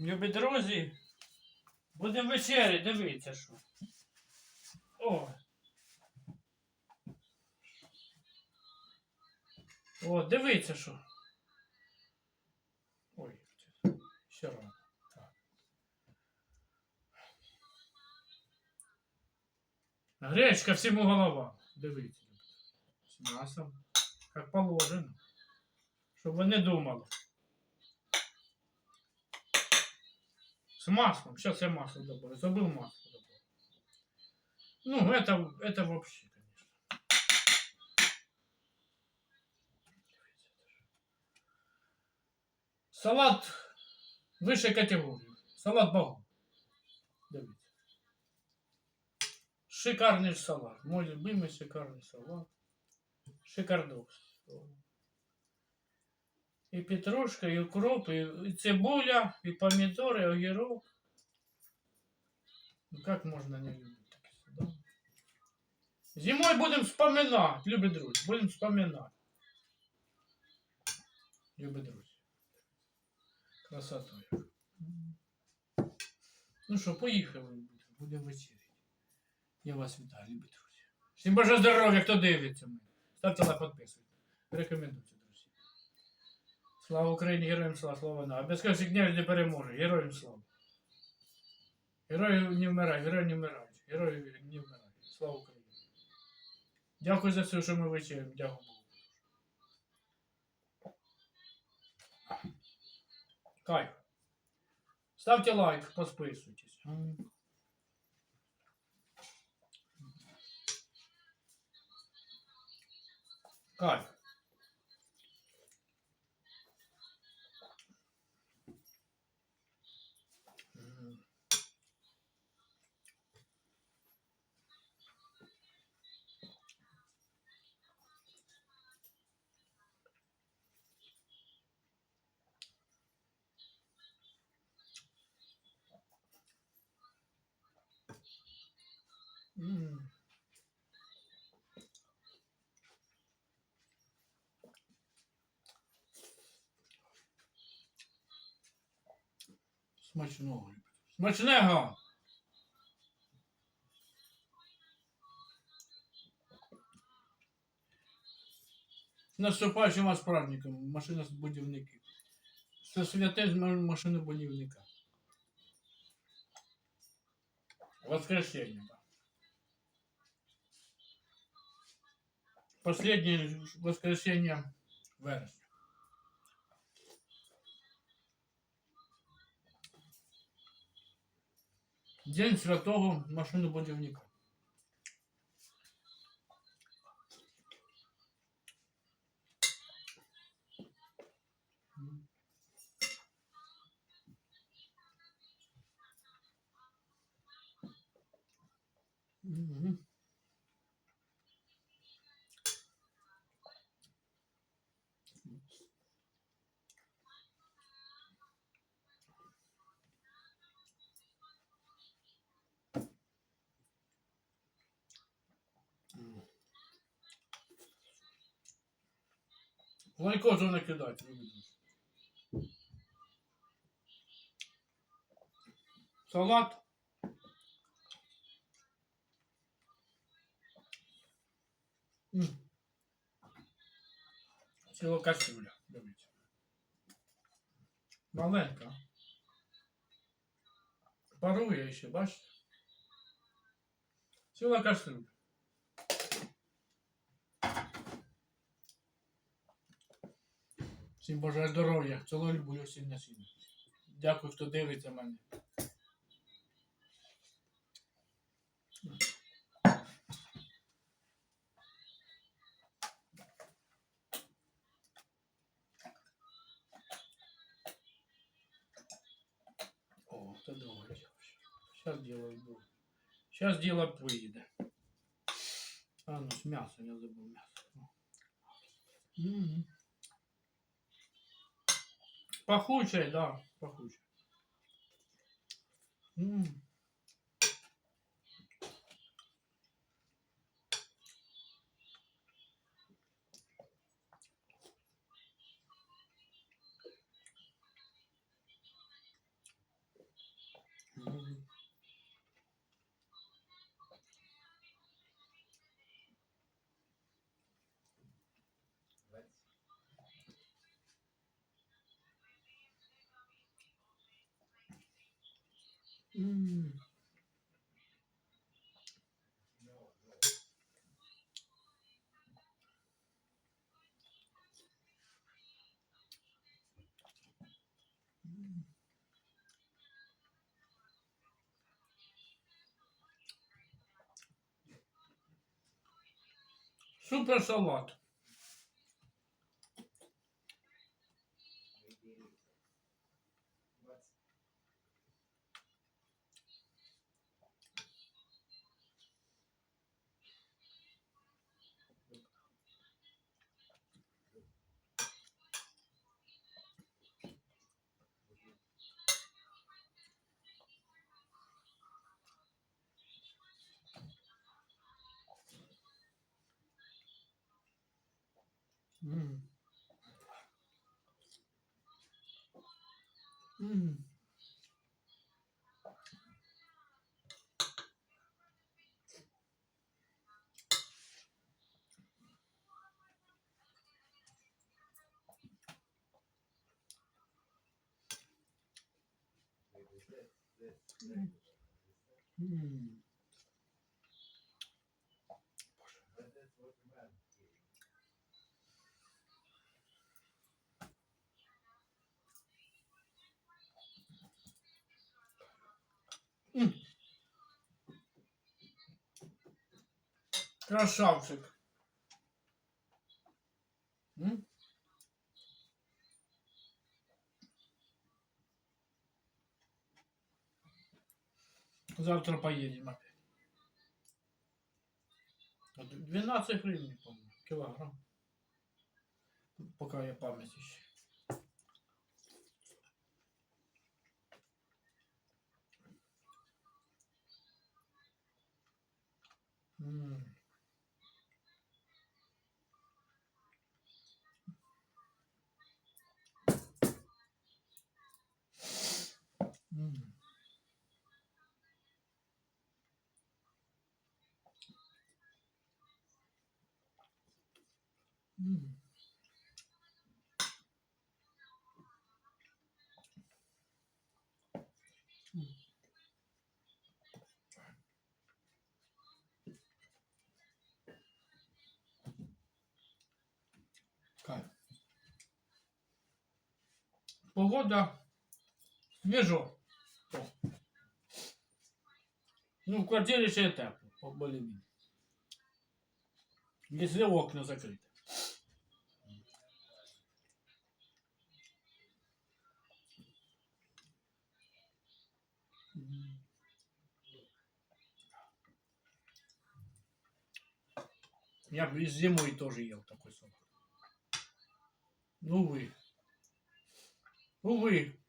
Любі друзі, будемо вечері, дивіться що. О. О, дивіться що. Ой, ще рано. Гречка всему голова. Дивіться. З м'ясом. Як положено. Щоб ви не думали. С маслом. Сейчас я масло добавлю. Забыл масло добавить. Ну, это, это вообще, конечно. Салат высшей категории. Салат богу. Дивіться. Шикарний салат. Мой любимый шикарный салат. Шикардос. И петрушка, и укроп, и цибуля, и помидоры, и огурок. Ну как можно не любить сюда? Зимой будем вспоминать, любі друзі, будем вспоминать. Любі друзі. Красота. Ну що, поїхали. Будемо вечеряти. Я вас вітаю, любі друзі. Всім бажаю здоров'я, хто дивиться мене. Ставте лайк, підписуйтесь. Рекомендуйте. Слава Україні, героям слава, слава на. Безконечний князь не переможе. Героям слава. Герої не вмирають, герої не вмирають. Герої не вмирають. Слава Україні. Дякую за все, що ми вечеряємо. Дякую Богу. Кайф. Ставте лайк, подписуйтесь. М. Кайф. М. Смачного. Смачного! З Наступаючим вас праздником, машина будівників. Це святе з ма- машини будівника. Воскресенье. Последнє воскресіння вересня. День святого машинобудівника. Mm-hmm. Лайкозу накидати, любите. Салат. Ціла кастрюля, дивіться. Маленька. Парує ще, бачите? Ціла кастрюля. Всім бажаю здоров'я, цілую люблю всім на світі. Дякую, хто дивиться мене. О, то давайте. Сейчас дело будет. Сейчас дело выйдет. А, ну с мясом я забыл мясо. М. Пахучая, да, пахучая. М. М. М. Супер салат. М. М. М. М. Красавчик. Завтра поедем опять. Вот 12 гривен, по-моему, килограмм. Пока я память еще. Погода. О. Ну, в квартире ще тепло, по- более-менее. Если окна закрыты. Я бы зимой тоже ел такой салат. Ну вы. Увы.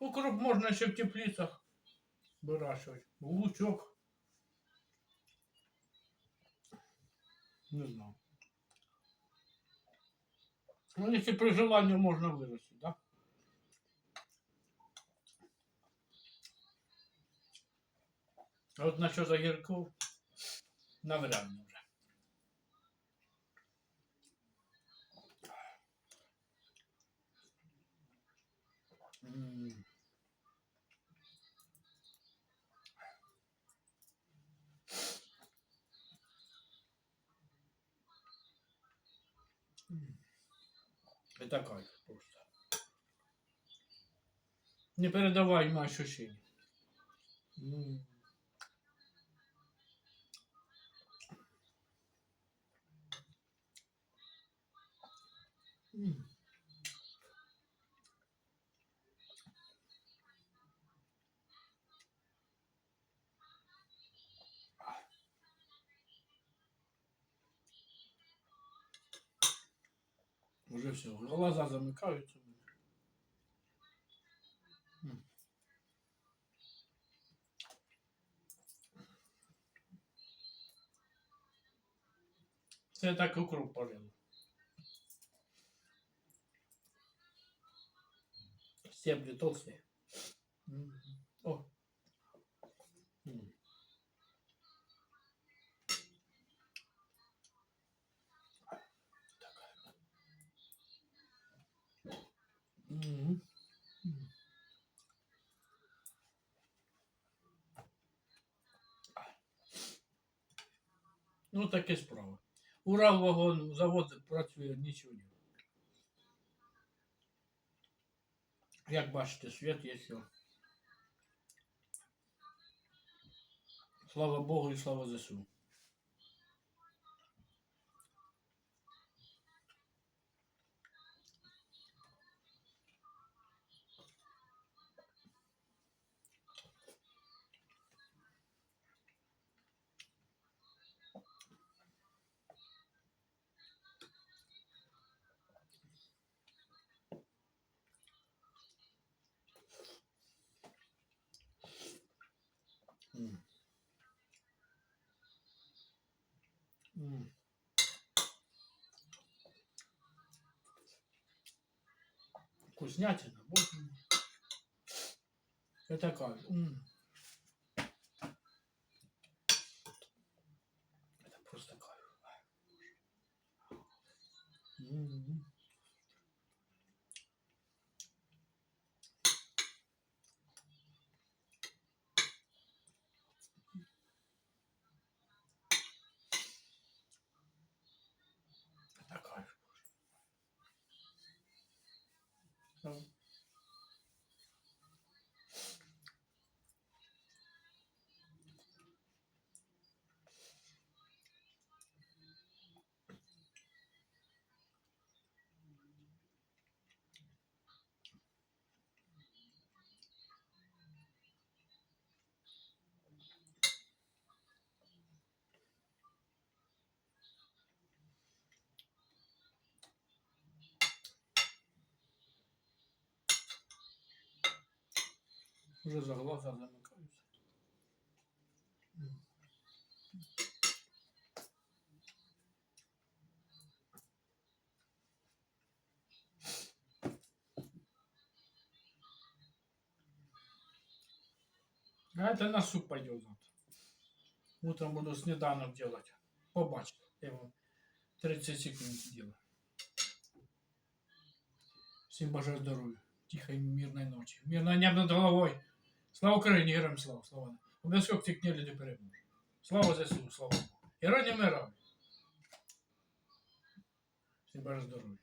Укроп можно еще в теплицах выращивать. Лучок. Не знаю. Ну, если при желании можно вырастить, А вот насчет огірков навряд ли вже. М. М. Это кайф просто. Непередаваемое ощущение. М. М. Уже все, глаза замыкаются. Це я так укроп полил. Стебли толстые. М. О. М. Ну, таке справа. Урал вагон завод працює нічого. Як бачите, світ є все. Слава Богу і слава ЗСУ. Вкуснятина, боже мой. Это Да. Уже за глаза замыкаются. М. А это на суп пойдет. Утром буду снеданок делать. Побачите. Я вам 30 секунд сделаю. Всем бажаю здоровья. Тихой мирной ночи. Мирного неба над головой. Слава Україні, героям слава, слава. Обов'язково втікні люди переможуть. Слава ЗСУ, слава Богу. Герой не мира. Всім бажаю здоров'я.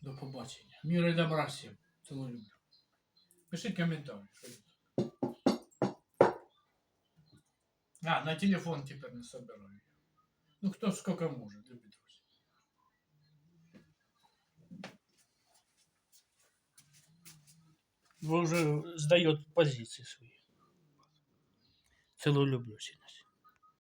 До побачення. Міра і добра всім. Цілую люблю. Пишіть коментарі. А, на телефон тепер не собираю. Ну, хто скільки може, друзі. Ви вже здає позиції свої. Цілую люблю нас.